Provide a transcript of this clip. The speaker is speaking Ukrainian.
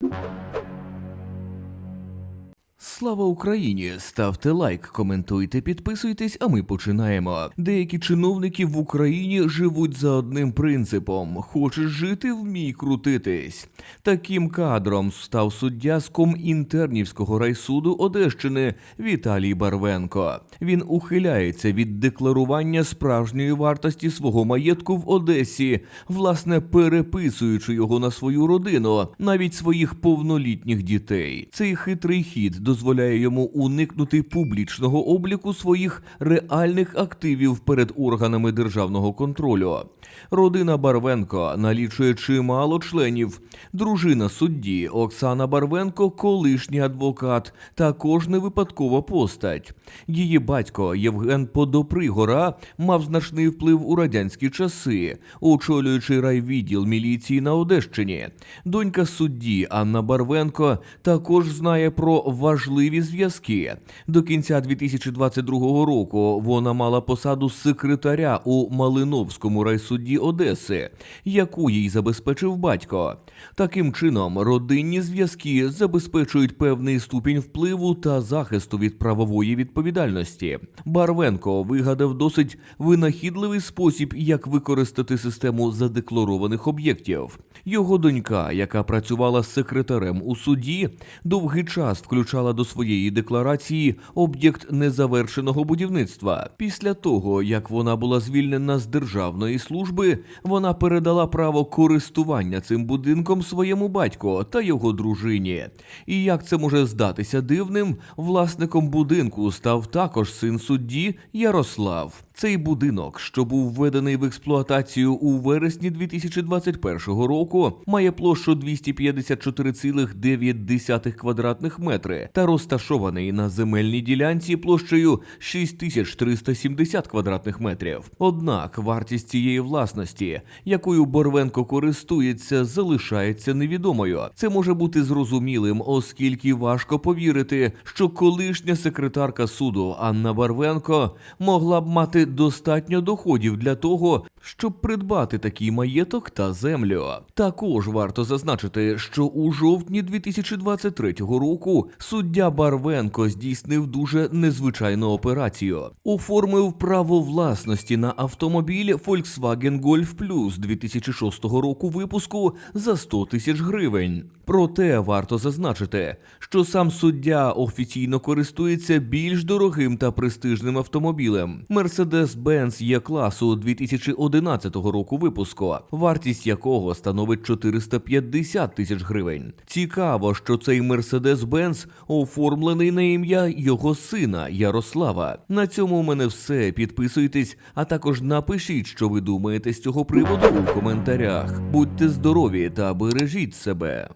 you Слава Україні! Ставте лайк, коментуйте, підписуйтесь, а ми починаємо. Деякі чиновники в Україні живуть за одним принципом: хочеш жити, вмій крутитись. Таким кадром став суддя з комінтернівського райсуду Одещини Віталій Барвенко. Він ухиляється від декларування справжньої вартості свого маєтку в Одесі, власне переписуючи його на свою родину, навіть своїх повнолітніх дітей. Цей хитрий хід дозволяє йому уникнути публічного обліку своїх реальних активів перед органами державного контролю. Родина Барвенко налічує чимало членів. Дружина судді Оксана Барвенко, колишній адвокат, також не випадкова постать. Її батько Євген Подопригора мав значний вплив у радянські часи, очолюючи райвідділ міліції на Одещині. Донька судді Анна Барвенко також знає про важливі зв'язки. До кінця 2022 року вона мала посаду секретаря у Малиновському райсуді Одеси, яку їй забезпечив батько. Таким чином, родинні зв'язки забезпечують певний ступінь впливу та захисту від правової відповідальності. Барвенко вигадав досить винахідливий спосіб, як використати систему задекларованих об'єктів. Його донька, яка працювала секретарем у суді, довгий час включала до своєї декларації об'єкт незавершеного будівництва. Після того, як вона була звільнена з державної служби, вона передала право користування цим будинком своєму батьку та його дружині. І як це може здатися дивним, власником будинку став також син судді Ярослав. Цей будинок, що був введений в експлуатацію у вересні 2021 року, має площу 254,9 квадратних метри та розташований на земельній ділянці площею 6370 квадратних метрів. Однак вартість цієї власності, якою Борвенко користується, залишається невідомою. Це може бути зрозумілим, оскільки важко повірити, що колишня секретарка суду Анна Барвенко могла б мати достатньо доходів для того, щоб придбати такий маєток та землю. Також варто зазначити, що у жовтні 2023 року суддя Барвенко здійснив дуже незвичайну операцію. Оформив право власності на автомобіль Volkswagen Golf Plus 2006 року випуску за 100 тисяч гривень. Проте варто зазначити, що сам суддя офіційно користується більш дорогим та престижним автомобілем Mercedes-Benz Є-класу 2011 року випуску, вартість якого становить 450 тисяч гривень. Цікаво, що цей Mercedes-Benz оформлений на ім'я його сина Ярослава. На цьому у мене все. Підписуйтесь, а також напишіть, що ви думаєте з цього приводу у коментарях. Будьте здорові та бережіть себе.